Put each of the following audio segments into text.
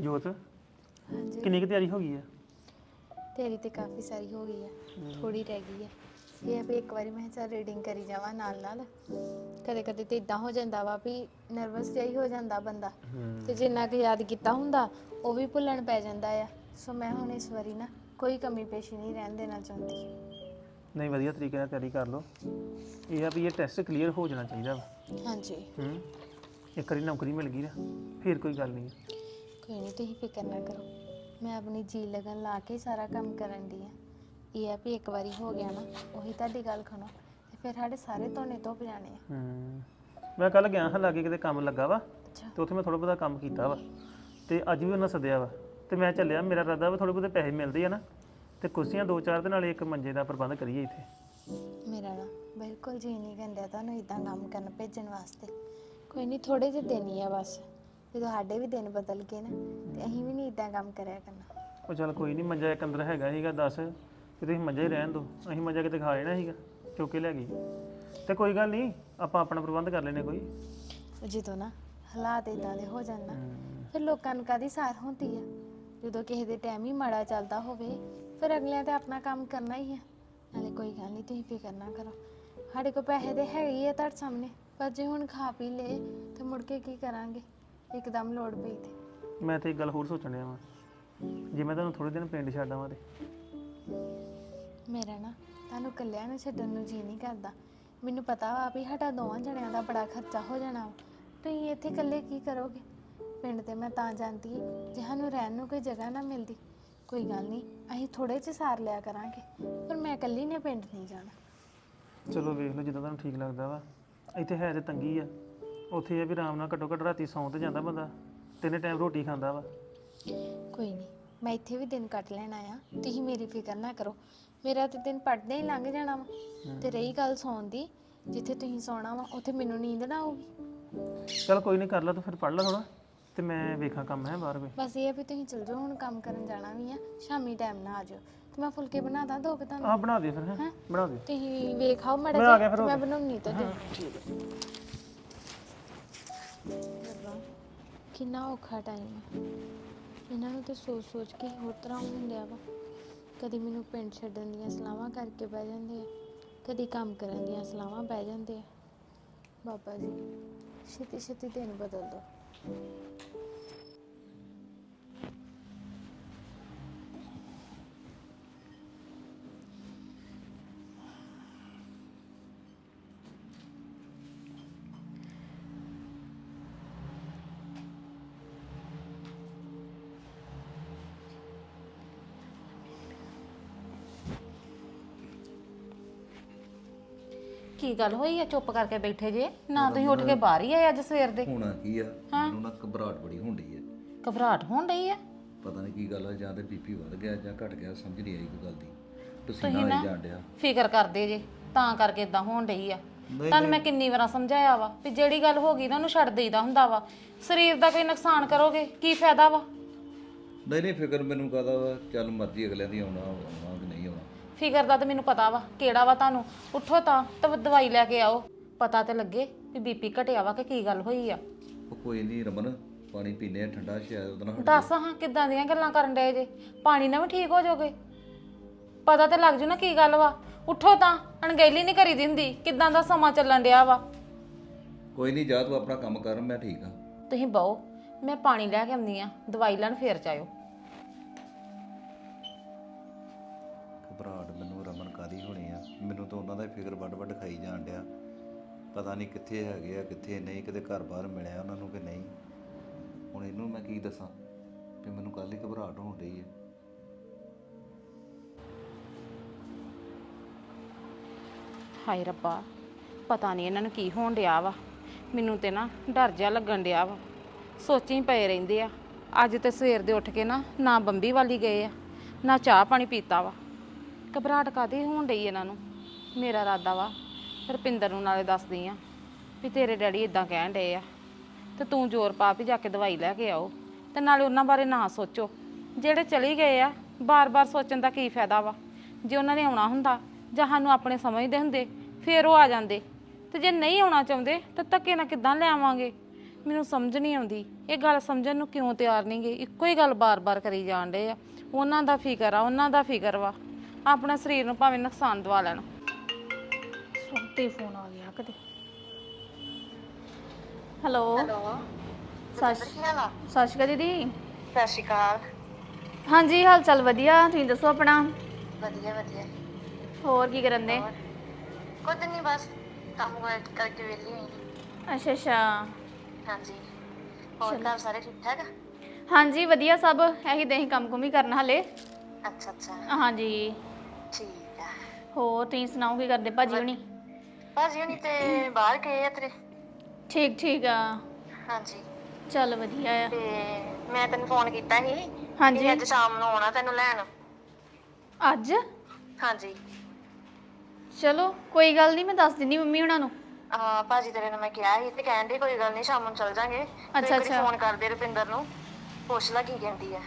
ਜੋਤ ਹਾਂਜੀ। ਕਿੰਨੀ ਕੁ ਤਿਆਰੀ ਹੋ ਗਈ ਆ? ਤੇਰੀ ਤੇ ਕਾਫੀ ਸਾਰੀ ਹੋ ਗਈ ਆ ਥੋੜੀ ਰਹਿ ਗਈ ਆ। ਇਹ ਆ ਵੀ ਇੱਕ ਵਾਰੀ ਮੈਂ ਚਾ ਰੀਡਿੰਗ ਕਰੀ ਜਾਵਾਂ ਨਾਲ ਨਾਲ ਕਦੇ ਕਦੇ ਤੇ ਇਦਾਂ ਹੋ ਜਾਂਦਾ ਵਾ ਵੀ ਨਰਵਸ ਹੀ ਹੋ ਜਾਂਦਾ ਬੰਦਾ। ਤੇ ਜਿੰਨਾ ਕੁ ਯਾਦ ਕੀਤਾ ਹੁੰਦਾ ਉਹ ਵੀ ਭੁੱਲਣ ਪੈ ਜਾਂਦਾ ਆ। ਸੋ ਮੈਂ ਹੁਣ ਇਸ ਵਾਰੀ ਨਾ ਕੋਈ ਕਮੀ ਪੇਸ਼ੀ ਨਹੀਂ ਰਹਿਣ ਦੇਣਾ ਚਾਹੁੰਦੀ। ਨਹੀਂ ਵਧੀਆ ਤਰੀਕੇ ਨਾਲ ਤਿਆਰੀ ਕਰ ਲਓ। ਇਹ ਆ ਵੀ ਇਹ ਟੈਸਟ ਕਲੀਅਰ ਹੋ ਜਾਣਾ ਚਾਹੀਦਾ ਵਾ। ਹਾਂਜੀ। ਹੂੰ। ਇੱਕ ਵਾਰੀ ਨੌਕਰੀ ਮਿਲ ਗਈ ਨਾ ਫਿਰ ਕੋਈ ਗੱਲ ਨਹੀਂ। ਕੋਈ ਨਹੀਂ ਤੁਸੀਂ ਫਿਕਰ ਨਾ ਕਰੋ। ਮੈਂ ਆਪਣੀ ਜੀ ਲਗਨ ਲਾ ਕੇ ਸਾਰਾ ਕੰਮ ਕਰਨ ਦੀ ਆ ਇਹ ਆ ਵੀ ਇੱਕ ਵਾਰੀ ਹੋ ਗਿਆ ਨਾ ਉਹੀ ਤੁਹਾਡੀ ਗੱਲ ਖਣੋ ਤੇ ਫਿਰ ਸਾਡੇ ਸਾਰੇ ਧੋਨੇ ਧੁੱਪ ਜਾਣੇ ਆ। ਹੂੰ। ਮੈਂ ਕੱਲ ਗਿਆ ਹਾਂ ਲਾਗੇ ਕਿਤੇ ਕੰਮ ਲੱਗਾ ਵਾ ਅੱਛਾ। ਤੇ ਉੱਥੇ ਮੈਂ ਥੋੜਾ ਬਹੁਤਾ ਕੰਮ ਕੀਤਾ ਵਾ ਤੇ ਅੱਜ ਵੀ ਉਹਨਾਂ ਸੱਦਿਆ ਵਾ ਤੇ ਮੈਂ ਚੱਲਿਆ ਮੇਰਾ ਇਰਾਦਾ ਵਾ ਥੋੜੇ ਬਹੁਤੇ ਪੈਸੇ ਮਿਲਦੇ ਆ ਨਾ ਤੇ ਕੁਰਸੀਆਂ ਦੋ ਚਾਰ ਦੇ ਨਾਲ ਇੱਕ ਮੰਜੇ ਦਾ ਪ੍ਰਬੰਧ ਕਰੀਏ ਇੱਥੇ। ਮੇਰਾ ਨਾ ਬਿਲਕੁਲ ਜੀ ਨਹੀਂ ਕਹਿੰਦਾ ਤੁਹਾਨੂੰ ਇਦਾਂ ਕੰਮ ਕਰਨ ਭੇਜਣ ਵਾਸਤੇ। ਕੋਈ ਨਹੀਂ ਥੋੜੇ ਜਿਹੇ ਦਿਨ ਹੀ ਆ ਬਸ। ਜਦੋਂ ਸਾਡੇ ਵੀ ਦਿਨ ਬਦਲ ਗਏ ਨਾ ਤੇ ਅਸੀਂ ਵੀ ਨਹੀਂ ਇਦਾਂ ਕੰਮ ਕਰਿਆ ਕਰਨਾ। ਉਹ ਚੱਲ ਕੋਈ ਨਹੀਂ ਮੰਜਾ ਇੱਕ ਅੰਦਰ ਹੈਗਾ ਸੀਗਾ 10 ਤੇ ਤੁਸੀਂ ਮੰਜਾ ਹੀ ਰਹਿਣ ਦਿਓ ਅਸੀਂ ਮੰਜਾ ਕਿਤੇ ਖਾ ਲੈਣਾ ਸੀਗਾ ਚੁੱਕ ਕੇ ਲੈ ਗਈ ਤੇ ਕੋਈ ਗੱਲ ਨਹੀਂ ਆਪਾਂ ਆਪਣਾ ਪ੍ਰਬੰਧ ਕਰ ਲੈਨੇ ਕੋਈ। ਉਹ ਜਦੋਂ ਨਾ ਹਾਲਾਤ ਇਦਾਂ ਦੇ ਹੋ ਜਾਣ ਨਾ ਫਿਰ ਲੋਕਾਂ ਨੂੰ ਕਾਦੀ ਸਾਰ ਹੁੰਦੀ ਆ? ਜਦੋਂ ਕਿਸੇ ਦੇ ਟਾਈਮ ਹੀ ਮਾੜਾ ਚੱਲਦਾ ਹੋਵੇ ਫਿਰ ਅਗਲਿਆਂ ਤੇ ਆਪਣਾ ਕੰਮ ਕਰਨਾ ਹੀ ਆ। ਨਾਲੇ ਕੋਈ ਗੱਲ ਨਹੀਂ ਤੁਸੀਂ ਫਿਕਰ ਨਾ ਕਰੋ। ਸਾਡੇ ਕੋਲ ਪੈਸੇ ਦੇ ਹੈਗੇ ਹੀ ਆ ਤੁਹਾਡੇ ਸਾਹਮਣੇ ਪਰ ਜੇ ਹੁਣ ਖਾ ਪੀ ਲਏ ਤੇ ਮੁੜ ਕੇ ਕੀ ਕਰਾਂਗੇ? ਇੱਕਦਮ ਲੋੜ ਪਈ ਤੇ। ਮੈਂ ਤੇ ਇੱਕ ਗੱਲ ਹੋਰ ਸੋਚਣ ਡਿਆ ਵਾਂ। ਜੇ ਮੈਂ ਤੁਹਾਨੂੰ ਥੋੜੇ ਦਿਨ ਪਿੰਡ ਛੱਡ ਆਵਾਂ ਤੇ। ਮੇਰਾ ਨਾ ਤੁਹਾਨੂੰ ਇਕੱਲਿਆਂ ਨੂੰ ਛੱਡਣ ਨੂੰ ਜੀ ਨਹੀਂ ਕਰਦਾ। ਮੈਨੂੰ ਪਤਾ ਵਾ ਵੀ ਸਾਡਾ ਦੋਵਾਂ ਜਣਿਆਂ ਦਾ ਬੜਾ ਖਰਚਾ ਹੋ ਜਾਣਾ ਵਾ। ਤੁਸੀਂ ਇੱਥੇ ਇਕੱਲੇ ਕੀ ਕਰੋਗੇ? ਪਿੰਡ ਤੇ ਮੈਂ ਤਾਂ ਜਾਂਦੀ ਜੇ ਸਾਨੂੰ ਰਹਿਣ ਨੂੰ ਕੋਈ ਜਗ੍ਹਾ ਨਾ ਮਿਲਦੀ। ਕੋਈ ਗੱਲ ਨਹੀਂ ਅਸੀਂ ਥੋੜੇ ਚ ਸਾਰ ਲਿਆ ਕਰਾਂਗੇ। ਪਰ ਮੈਂ ਇਕੱਲੀ ਨੇ ਪਿੰਡ ਨਹੀਂ ਜਾਣਾ। ਚਲੋ ਵੇਖ ਲਓ ਜਿੱਦਾਂ ਤੁਹਾਨੂੰ ਠੀਕ ਲੱਗਦਾ ਵਾ। ਇੱਥੇ ਹੈ ਤੇ ਤੰਗੀ ਆ। ਉੱਥੇ ਇਹ ਆ ਵੀ ਆਰਾਮ ਨਾਲ ਘੱਟੋ ਘੱਟ ਰਾਤੀ ਸੌਂ ਤੇ ਜਾਂਦਾ ਬੰਦਾ। ਤਿੰਨੇ ਟਾਈਮ ਰੋਟੀ ਖਾਂਦਾ ਵਾ। ਕੋਈ ਨਹੀਂ ਮੈਂ ਇੱਥੇ ਵੀ ਦਿਨ ਕੱਟ ਲੈਣਾ ਆ ਤੁਸੀਂ ਮੇਰੀ ਫਿਕਰ ਨਾ ਕਰੋ। ਮੇਰਾ ਤੇ ਦਿਨ ਪੜਦੇ ਹੀ ਲੰਘ ਜਾਣਾ ਵਾ। ਤੇ ਰਹੀ ਗੱਲ ਸੌਣ ਦੀ ਜਿੱਥੇ ਤੁਸੀਂ ਸੌਣਾ ਵਾ ਉੱਥੇ ਮੈਨੂੰ ਨੀਂਦ ਨਾ ਆਊਗੀ। ਚਲ ਕੋਈ ਨਹੀਂ ਕਰ ਲਾ ਤੂੰ ਫਿਰ ਪੜ ਲਾ ਥੋੜਾ ਤੇ ਮੈਂ ਵੇਖਾਂ ਕੰਮ ਹੈ ਬਾਹਰ ਕੋਈ। ਬਸ ਇਹ ਆ ਵੀ ਤੁਸੀਂ ਚਲ ਜਾਓ ਹੁਣ ਕੰਮ ਕਰਨ ਜਾਣਾ ਵੀ ਆ। ਸ਼ਾਮੀ ਟਾਈਮ ਨਾ ਆ ਜਾਓ ਤੇ ਮੈਂ ਫੁਲਕੇ ਬਣਾ ਦਾਂ ਦੋ ਕੁ ਤੁਹਾਨੂੰ? ਆਹ ਬਣਾ ਦੇ ਫਿਰ ਹੈਂ? ਹੈਂ? ਬਣਾ ਦੇ ਤੁਸੀਂ ਵੇਖਾਓ ਮੜਾ ਮੈਂ ਆ ਗਿਆ ਫਿਰ ਮੈਂ ਬਣਾਉਣੀ ਤਾਂ ਦੇ ਕਿੰਨਾ ਔਖਾ ਟਾਈਮ ਆ। ਇਹਨਾਂ ਨੂੰ ਤਾਂ ਸੋਚ ਸੋਚ ਕੇ ਹੋਰ ਤਰ੍ਹਾਂ ਹੁੰਦਿਆ ਵਾ। ਕਦੀ ਮੈਨੂੰ ਪਿੰਡ ਛੱਡਣ ਦੀਆਂ ਸਲਾਹਾਂ ਕਰਕੇ ਬਹਿ ਜਾਂਦੇ ਆ, ਕਦੀ ਕੰਮ ਕਰਨ ਦੀਆਂ ਸਲਾਹਾਂ ਬਹਿ ਜਾਂਦੇ ਆ। ਬਾਬਾ ਜੀ ਛੇਤੀ ਛੇਤੀ ਦਿਨ ਬਦਲ ਦੋ। ਕੀ ਗੱਲ ਹੋਈ ਆ? ਚੁੱਪ ਕਰਕੇ ਬੈਠੇ ਜੇ। ਨਾ ਤੁਸੀਂ ਉੱਠ ਕੇ ਬਾਹਰ ਹੀ ਆਏ ਅੱਜ ਸਵੇਰ ਦੇ। ਹੋਣਾ ਕੀ ਆ? ਮੈਨੂੰ ਨਾ ਘਬਰਾਹਟ ਬੜੀ ਹੁੰਦੀ ਹੈ ਘਬਰਾਹਟ ਹੋਣ ਡਈ ਆ? ਪਤਾ ਨਹੀਂ ਕੀ ਗੱਲ ਆ ਜਾਂ ਤੇ ਬੀਪੀ ਵੱਧ ਗਿਆ ਜਾਂ ਘਟ ਗਿਆ ਸਮਝ ਨਹੀਂ ਆਈ ਕੋਈ ਗੱਲ ਦੀ। ਪਸੀਨਾ ਆਈ ਜਾਣ ਡਿਆ। ਫਿਕਰ ਕਰਦੇ ਜੇ ਤਾਂ ਕਰਕੇ ਇਦਾਂ ਹੋਣ ਡਈ ਆ। ਤੁਹਾਨੂੰ ਮੈਂ ਕਿੰਨੀ ਵਾਰਾਂ ਸਮਝਾਇਆ ਵਾ ਵੀ ਜਿਹੜੀ ਗੱਲ ਹੋ ਗਈ ਨਾ ਉਹਨੂੰ ਛੱਡ ਦੇਈਦਾ ਹੁੰਦਾ ਵਾ। ਸਰੀਰ ਦਾ ਕੋਈ ਨੁਕਸਾਨ ਕਰੋਗੇ ਕੀ ਫਾਇਦਾ ਵਾ? ਨਹੀਂ ਨਹੀਂ ਫਿਕਰ ਮੈਨੂੰ ਕਾਹਦਾ ਵਾ? ਚੱਲ ਮਰਜ਼ੀ ਅਗਲਿਆਂ ਦੀ ਆਉਣਾ ਆਉਣਾ ਕਿ ਨਹੀਂ ਆਉਣਾ। ਫਿਕਰ ਦਾ ਤਾਂ ਮੈਨੂੰ ਪਤਾ ਵਾ ਕਿਹੜਾ ਵਾ ਤੁਹਾਨੂੰ? ਉੱਠੋ ਤਾਂ ਤੇ ਦਵਾਈ ਲੈ ਕੇ ਆਓ। ਪਤਾ ਤੇ ਲੱਗੇ ਵੀ ਬੀਪੀ ਘਟਿਆ ਵਾ ਕਿ ਕੀ ਗੱਲ ਹੋਈ ਆ। ਉਹ ਕੋਈ ਨਹੀਂ ਰਮਨ ਪਾਣੀ ਪੀਨੇ ਆ ਠੰਡਾ ਸ਼ਾਇਦ ਉਹਦੇ ਹਟ ਦੱਸ ਹਾਂ ਕਿੱਦਾਂ ਦੀਆਂ ਗੱਲਾਂ ਕਰਨ ਡਏ ਜੇ? ਪਾਣੀ ਨਾਲ ਵੀ ਠੀਕ ਹੋ ਜਾਓਗੇ? ਪਤਾ ਤੇ ਲੱਗ ਜੂ ਨਾ ਕੀ ਗੱਲ ਵਾ। ਉੱਠੋ ਤਾਂ ਅਣਗਹਿਲੀ ਨਹੀਂ ਕਰੀਦੀ ਹੁੰਦੀ ਕਿੱਦਾਂ ਦਾ ਸਮਾਂ ਚੱਲਣ ਡਿਆ ਵਾ। ਕੋਈ ਨਹੀਂ ਜਾ ਤੂੰ ਆਪਣਾ ਕੰਮ ਕਰ ਮੈਂ ਠੀਕ ਆ। ਤੁਸੀਂ ਬਹੋ ਮੈਂ ਪਾਣੀ ਲੈ ਕੇ ਆਉਂਦੀ ਆ ਦਵਾਈ ਲੈਣ ਫੇਰ ਚਾਇਓ ਘਬਰਾਹਟ ਮੈਨੂੰ, ਰਮਨ ਕਾਦੀ ਹੋਣੀ ਆ? ਮੈਨੂੰ ਤਾਂ ਉਹਨਾਂ ਦਾ ਹੀ ਫਿਕਰ ਵੱਡ ਵੱਡ ਖਾਈ ਜਾਣ ਡਿਆ। ਪਤਾ ਨਹੀਂ ਕਿੱਥੇ ਹੈਗੇ ਆ, ਕਿੱਥੇ ਨਹੀਂ, ਕਿਤੇ ਘਰ ਬਾਹਰ ਮਿਲਿਆ ਉਹਨਾਂ ਨੂੰ ਕਿ ਨਹੀਂ। ਹੁਣ ਇਹਨੂੰ ਮੈਂ ਕੀ ਦੱਸਾਂ ਕਿ ਮੈਨੂੰ ਕੱਲ ਹੀ ਘਬਰਾਹਟ ਹੋਣ ਰਹੀ ਹੈ ਹਾਏ ਰੱਬਾ, ਪਤਾ ਨਹੀਂ ਇਹਨਾਂ ਨੂੰ ਕੀ ਹੋਣ ਡਿਆ ਵਾ। ਮੈਨੂੰ ਤੇ ਨਾ ਡਰ ਜਿਹਾ ਲੱਗਣ ਡਿਆ ਵਾ। ਸੋਚੀ ਪਏ ਰਹਿੰਦੇ ਆ। ਅੱਜ ਤੇ ਸਵੇਰ ਦੇ ਉੱਠ ਕੇ ਨਾ ਨਾ ਬੰਬੀ ਵਾਲੀ ਗਏ ਆ, ਨਾ ਚਾਹ ਪਾਣੀ ਪੀਤਾ ਵਾ। ਘਬਰਾਹਟ ਕਾਦੀ ਹੋਣ ਡਈ ਇਹਨਾਂ ਨੂੰ? ਮੇਰਾ ਇਰਾਦਾ ਵਾ, ਰਪਿੰਦਰ ਨੂੰ ਨਾਲੇ ਦੱਸਦੀ ਆ ਵੀ ਤੇਰੇ ਡੈਡੀ ਇਦਾਂ ਕਹਿਣ ਡਏ ਆ। ਤੇ ਤੂੰ ਜ਼ੋਰ ਪਾ ਵੀ ਜਾ ਕੇ ਦਵਾਈ ਲੈ ਕੇ ਆਓ, ਤੇ ਨਾਲੇ ਉਹਨਾਂ ਬਾਰੇ ਨਾ ਸੋਚੋ। ਜਿਹੜੇ ਚਲੀ ਗਏ ਆ, ਬਾਰ-ਬਾਰ ਸੋਚਣ ਦਾ ਕੀ ਫਾਇਦਾ ਵਾ? ਜੇ ਉਹਨਾਂ ਨੇ ਆਉਣਾ ਹੁੰਦਾ, ਜਾਂ ਸਾਨੂੰ ਆਪਣੇ ਸਮਝਦੇ ਹੁੰਦੇ, ਫੇਰ ਉਹ ਆ ਜਾਂਦੇ। ਤੇ ਜੇ ਨਹੀਂ ਆਉਣਾ ਚਾਹੁੰਦੇ, ਤਾਂ ਧੱਕੇ ਨਾਲ ਕਿੱਦਾਂ ਲੈ ਆਵਾਂਗੇ? ਮੈਨੂੰ ਸਮਝ ਨਹੀਂ ਆਉਂਦੀ। ਇਹ ਗੱਲ ਸਮਝਣ ਨੂੰ ਕਿਉਂ ਤਿਆਰ ਨਹੀਂਗੇ ਇੱਕੋ ਹੀ ਗੱਲ ਬਾਰ-ਬਾਰ ਕਰੀ ਜਾਣ ਡੇ ਆ। ਉਹਨਾਂ ਦਾ ਫਿਕਰ ਆ, ਉਹਨਾਂ ਦਾ ਫਿਕਰ ਵਾ। ਆਪਣਾ ਸਰੀਰ ਨੂੰ ਭਾਵੇਂ ਨੁਕਸਾਨ ਦਵਾ ਲੈਣ। ਸੁਣਤੇ ਫੋਨ ਆ ਗਿਆ ਕਦੇ ਹੈਲੋ। ਹੈਲੋ। ਸਤਿ ਸ਼੍ਰੀ ਅਕਾਲ। ਸਤਿ ਸ਼੍ਰੀ ਅਕਾਲ ਦੀਦੀ। ਸਤਿ ਸ਼੍ਰੀ ਅਕਾਲ। ਹਾਂਜੀ ਹਾਲ ਚਾਲ ਵਧੀਆ? ਤੁਸੀਂ ਦੱਸੋ ਆਪਣਾ? ਵਧੀਆ ਵਧੀਆ। ਹੋਰ ਕੀ ਕਰਨ ਦੇ? ਕੁਝ ਨਹੀਂ ਬਸ ਕੰਮ ਕਰਕੇ ਵਿਹਲੀ ਹੋਈ। ਅੱਛਾ ਅੱਛਾ। ਹਾਂਜੀ। ਹੋਰ ਘਰ ਸਾਰੇ ਠੀਕ ਠਾਕ? ਹਾਂਜੀ ਵਧੀਆ ਸਭ। ਇਹੀ ਦੇ ਕੰਮ ਕੁਮ ਹੀ ਕਰਨਾ ਹਲੇ। ਅੱਛਾ ਅੱਛਾ। ਹਾਂਜੀ। ਠੀਕ ਆ। ਹੋਰ ਤੁਸੀਂ ਸੁਣਾਓ ਕੀ ਕਰਦੇ ਭਾਜੀ ਹੁਣੀ? ਭਾਜੀ ਹੁਣੀ ਤੇ ਬਾਹਰ ਗਏ ਆ ਤੇਰੇ। ਠੀਕ ਠੀਕ ਆ। ਹਾਂਜੀ। ਚੱਲ ਵਧੀਆ ਆ। ਤੇ ਮੈਂ ਤੈਨੂੰ ਫੋਨ ਕੀਤਾ ਸੀ ਹਾਂਜੀ। ਅੱਜ ਸ਼ਾਮ ਨੂੰ ਆਉਣਾ ਤੈਨੂੰ ਲੈਣ। ਅੱਜ? ਹਾਂਜੀ। ਚਲੋ ਕੋਈ ਗੱਲ ਨਹੀਂ ਮੈਂ ਦੱਸ ਦਿੰਦੀ ਮੰਮੀ ਹੁਣਾਂ ਨੂੰ। ਆ ਭਾਜੀ ਤੇਰੇ ਨੂੰ ਮੈਂ ਕਿਹਾ ਸੀ ਤੇ ਕਹਿਣ ਦੇ ਕੋਈ ਗੱਲ ਨਹੀਂ ਸ਼ਾਮ ਨੂੰ ਚੱਲ ਜਾਾਂਗੇ। ਅੱਛਾ, ਅੱਛਾ। ਫੋਨ ਕਰਦੇ ਰੁਪਿੰਦਰ ਨੂੰ ਪੁੱਛ ਲੈ ਕੀ ਕਹਿੰਦੀ ਆ।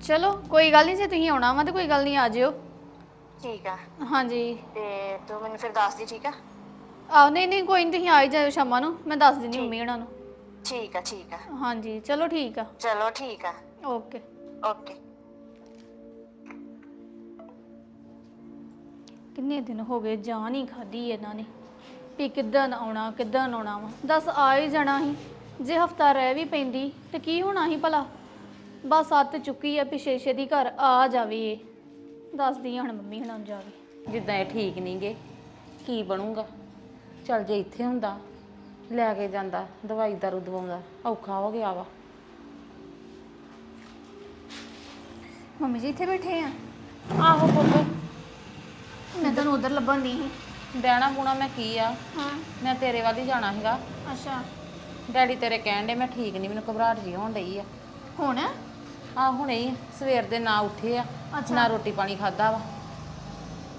ਚਲੋ ਕੋਈ ਗੱਲ ਨਹੀਂ ਜੇ ਤੁਸੀਂ ਆਉਣਾ ਵਾ ਤੇ ਕੋਈ ਗੱਲ ਨਹੀਂ ਆ ਜਿਓ। ਠੀਕ ਆ। ਹਾਂਜੀ। ਤੇ ਤੂੰ ਮੈਨੂੰ ਫਿਰ ਦੱਸ ਦੀ ਠੀਕ ਆ? ਆਹ ਨਹੀਂ ਨਹੀਂ ਕੋਈ ਨਹੀਂ ਤੁਸੀਂ ਆ ਹੀ ਜਾਇਓ ਸ਼ਾਮਾਂ ਨੂੰ। ਮੈਂ ਦੱਸ ਦਿੰਦੀ ਮੰਮੀ ਹੁਣਾਂ ਨੂੰ। ਠੀਕ ਆ ਠੀਕ ਆ। ਹਾਂਜੀ ਚਲੋ ਠੀਕ ਆ। ਚਲੋ ਠੀਕ ਆ। ਓਕੇ। ਓਕੇ। ਕਿੰਨੇ ਦਿਨ ਹੋ ਗਏ ਜਾਨ ਹੀ ਖਾਦੀ ਇਹਨਾਂ ਨੇ। ਵੀ ਕਿੱਦਾਂ ਆਉਣਾ ਕਿੱਦਾਂ ਆਉਣਾ ਵਾ। ਦੱਸ ਆ ਹੀ ਜਾਣਾ ਸੀ। ਜੇ ਹਫਤਾ ਰਹਿ ਵੀ ਪੈਂਦੀ ਤੇ ਕੀ ਹੋਣਾ ਸੀ ਭਲਾ? ਬਸ ਅੱਤ ਚੁੱਕੀ ਆ ਪਿਛੇ ਛੇ ਦੀ ਘਰ ਆ ਜਾਵੇ ਇਹ। ਦੱਸਦੀ ਆ ਹੁਣ ਮੰਮੀ ਹੁਣਾਂ ਨੂੰ ਜਾ ਕੇ। ਜਿੱਦਾਂ ਇਹ ਠੀਕ ਨਹੀਂਗੇ ਕੀ ਬਣੂਗਾ? ਚੱਲ ਜੇ ਇੱਥੇ ਹੁੰਦਾ ਲੈ ਕੇ ਜਾਂਦਾ ਦਵਾਈ ਦਾਰੂ ਦਵਾਉਂਦਾ ਔਖਾ ਹੋ ਗਿਆ ਵਾ। ਮੰਮੀ ਜੀ ਇੱਥੇ ਬੈਠੇ ਆ। ਆਹੋ ਪੁੱਤ ਮੈਂ ਤੁਹਾਨੂੰ ਉਧਰ ਲੱਭਣ ਦੀ ਸੀ। ਬਹਿਣਾ ਬੁਣਾ ਮੈਂ ਕੀ ਆ? ਹਾਂ। ਮੈਂ ਤੇਰੇ ਵੱਲ ਹੀ ਜਾਣਾ ਹੈਗਾ ਅੱਛਾ। ਡੈਡੀ ਤੇਰੇ ਕਹਿਣ ਦੇ ਮੈਂ ਠੀਕ ਨਹੀਂ ਮੈਨੂੰ ਘਬਰਾਹਟ ਜੀ ਹੋਣ ਡਈ ਆ। ਹੁਣ? ਆ ਹੁਣੇ ਹੀ ਸਵੇਰ ਦੇ ਨਾ ਉੱਠੇ ਆ ਅੱਛਾ। ਨਾ ਰੋਟੀ ਪਾਣੀ ਖਾਦਾ ਵਾ।